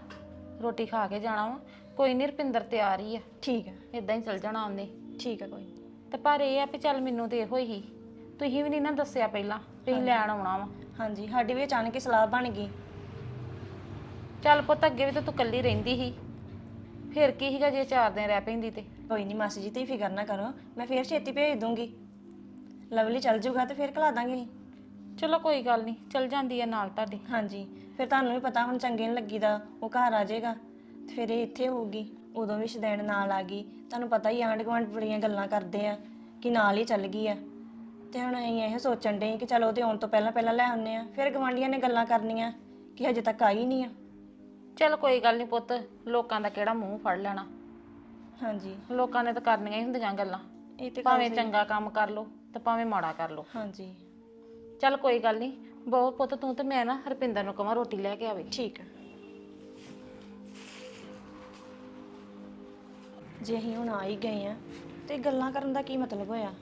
ਰੋਟੀ ਖਾ ਕੇ ਜਾਣਾ ਵਾ। ਕੋਈ ਨਹੀਂ ਰੁਪਿੰਦਰ ਤਿਆਰ ਹੀ ਆ। ਠੀਕ ਆ। ਇਦਾਂ ਹੀ ਚੱਲ ਜਾਣਾ ਉਹਨੇ। ਠੀਕ ਆ ਕੋਈ ਨੀ। ਤੇ ਪਰ ਇਹ ਆ ਵੀ ਚੱਲ ਮੈਨੂੰ ਤੇ ਇਹੋ ਹੀ। ਤੁਸੀਂ ਵੀ ਨਹੀਂ ਨਾ ਦੱਸਿਆ ਪਹਿਲਾਂ ਅਸੀਂ ਲੈਣ ਆਉਣਾ ਵਾ। ਹਾਂਜੀ ਸਾਡੀ ਵੀ ਅਚਾਨਕ ਹੀ ਸਲਾਹ ਬਣ ਗਈ। ਚੱਲ ਪੁੱਤ ਅੱਗੇ ਵੀ ਤਾਂ ਤੂੰ ਇਕੱਲੀ ਰਹਿੰਦੀ ਸੀ। ਫਿਰ ਕੀ ਸੀਗਾ ਜੇ ਚਾਰ ਦਿਨ ਰਹਿ ਪੈਂਦੀ ਤੇ? ਕੋਈ ਨਹੀਂ ਮਾਸੀ ਜੀ ਤੁਸੀਂ ਫਿਕਰ ਨਾ ਕਰੋ। ਮੈਂ ਫੇਰ ਛੇਤੀ ਭੇਜ ਦੂੰਗੀ। ਲਵਲੀ ਚੱਲ ਜੂਗਾ ਤੇ ਫੇਰ ਖਿਲਾ ਦਾਂਗੇ। ਚਲੋ ਕੋਈ ਗੱਲ ਨਹੀਂ ਚੱਲ ਜਾਂਦੀ ਆ ਨਾਲ ਤੁਹਾਡੇ। ਹਾਂਜੀ ਫਿਰ ਤੁਹਾਨੂੰ ਵੀ ਪਤਾ ਹੁਣ ਚੰਗੇ ਨਹੀਂ ਲੱਗੀਦਾ ਉਹ ਘਰ ਆ ਜਾਏਗਾ। ਤੇ ਫਿਰ ਇਹ ਇੱਥੇ ਹੋਊਗੀ ਉਦੋਂ ਵੀ ਸ਼ਦੈਣ ਨਾਲ ਆ ਗਈ। ਤੁਹਾਨੂੰ ਪਤਾ ਹੀ ਆਂਢ ਗੁਆਂਢ ਬੜੀਆਂ ਗੱਲਾਂ ਕਰਦੇ ਆ ਕਿ ਨਾਲ ਹੀ ਚੱਲ ਗਈ ਆ। ਤੇ ਹੁਣ ਅਸੀਂ ਇਹ ਸੋਚਣ ਦੇ ਕਿ ਚਲੋ ਉਹਦੇ ਆਉਣ ਤੋਂ ਪਹਿਲਾਂ ਪਹਿਲਾਂ ਲੈ ਆਉਂਦੇ ਆ। ਫਿਰ ਗਵਾਂਢੀਆਂ ਨੇ ਗੱਲਾਂ ਕਰਨੀਆਂ ਕਿ ਹਜੇ ਤੱਕ ਆਈ ਨਹੀਂ ਆ। ਚੱਲ ਕੋਈ ਗੱਲ ਨਹੀਂ ਪੁੱਤ ਲੋਕਾਂ ਦਾ ਕਿਹੜਾ ਮੂੰਹ ਫੜ ਲੈਣਾ। ਹਾਂਜੀ। ਲੋਕਾਂ ਨੇ ਤਾਂ ਕਰਨੀਆਂ ਹੀ ਹੁੰਦੀਆਂ ਗੱਲਾਂ। ਇਹ ਤੇ ਭਾਵੇਂ ਚੰਗਾ ਕੰਮ ਕਰ ਲੋ ਤੇ ਭਾਵੇਂ ਮਾੜਾ ਕਰ ਲੋ ਹਾਂਜੀ। ਚੱਲ ਕੋਈ ਗੱਲ ਨਹੀਂ ਬਹੁਤ ਪੁੱਤ ਤੂੰ ਤੇ ਮੈਂ ਨਾ ਹਰਪਿੰਦਰ ਨੂੰ ਕਹਾਂ ਰੋਟੀ ਲੈ ਕੇ ਆਵੇ। ਠੀਕ ਆ। ਜੇ ਅਸੀਂ ਹੁਣ ਆ ਹੀ ਗਏ ਆ ਤੇ ਗੱਲਾਂ ਕਰਨ ਦਾ ਕੀ ਮਤਲਬ ਹੋਇਆ?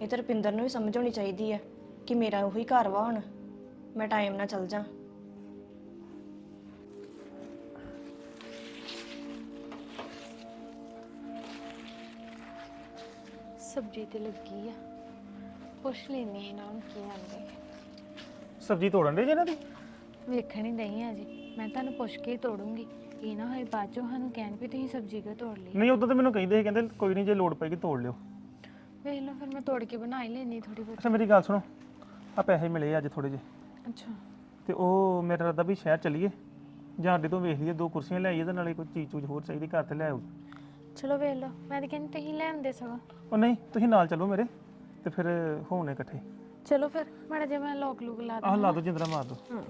ਇਹ ਤਾਂ ਰੁਪਿੰਦਰ ਨੂੰ ਵੀ ਸਮਝ ਹੋਣੀ ਚਾਹੀਦੀ ਆ ਕਿ ਮੇਰਾ ਉਹੀ ਘਰ ਵਾ ਹੁਣ। ਮੈਂ ਟਾਈਮ ਨਾਲ ਚੱਲ ਜਾ। ਸਬਜ਼ੀ ਤੇ ਲੱਗੀ ਆ। ਪੁੱਛ ਲੈਨੇ ਇਹਨਾਂ ਨੂੰ ਕੀ ਆਂਦੇ ਸਬਜ਼ੀ ਤੋੜਨ ਦੇ ਜੇ ਇਹਨਾਂ ਦੀ? ਵੇਖਣ ਹੀ ਨਹੀਂ ਆ ਜੀ। ਮੈਂ ਤੁਹਾਨੂੰ ਪੁੱਛ ਕੇ ਹੀ ਤੋੜੂੰਗੀ। ਇਹ ਨਾ ਹੋਏ ਬਾਅਦ ਚੋਂ ਸਾਨੂੰ ਕਹਿਣ ਵੀ ਤੁਸੀਂ ਸਬਜ਼ੀ ਕਿਉਂ ਤੋੜ ਲਈ? ਨਹੀਂ ਉਦੋਂ ਤਾਂ ਮੈਨੂੰ ਕਹਿੰਦੇ ਸੀ ਕਹਿੰਦੇ ਕੋਈ ਨਹੀਂ ਜੇ ਲੋੜ ਪਏਗੀ ਤੋੜ ਲਿਓ। ਵੇਖ ਲਓ ਫਿਰ ਮੈਂ ਤੋੜ ਕੇ ਬਣਾ ਹੀ ਲੈਣੀ ਥੋੜੀ ਬਹੁਤ। ਅੱਛਾ ਮੇਰੀ ਗੱਲ ਸੁਣੋ। ਆ ਪੈਸੇ ਮਿਲੇ ਅੱਜ ਥੋੜੇ ਜਿਹੇ। ਅੱਛਾ। ਤੇ ਉਹ ਮੇਰਾ ਰੱਦਾ ਵੀ ਸ਼ਹਿਰ ਚੱਲੀਏ। ਜਾਂ ਅੱਡੇ ਤੋਂ ਵੇਖ ਲਈਏ ਦੋ ਕੁਰਸੀਆਂ ਲੈ ਆਈਏ ਤੇ ਨਾਲੇ ਕੋਈ ਚੀਜ਼ ਚੂਜ਼ ਹੋਰ ਚਾਹੀਦੀ ਘਰ ਤੇ ਲੈ ਆਓ। ਚਲੋ ਵੇਖ ਲਓ ਮੈਂ ਤਾਂ ਕਹਿੰਦੀ ਤੁਸੀਂ ਲੈਣ ਦੇ ਸਗੋਂ। ਉਹ ਨਹੀਂ ਤੁਸੀਂ ਨਾਲ ਚੱਲੋ ਮੇਰੇ ਤੇ ਫਿਰ ਹੋਣੇ ਇਕੱਠੇ। ਚਲੋ ਫਿਰ ਮਾੜਾ ਜਿਹਾ ਮੈਂ ਲੋਕ ਲੂਕ ਲਾ ਆਹ ਲਾ ਦੋ ਜਿੰਦਰਾ ਮਾਰ ਦੋ ਹਾਂ।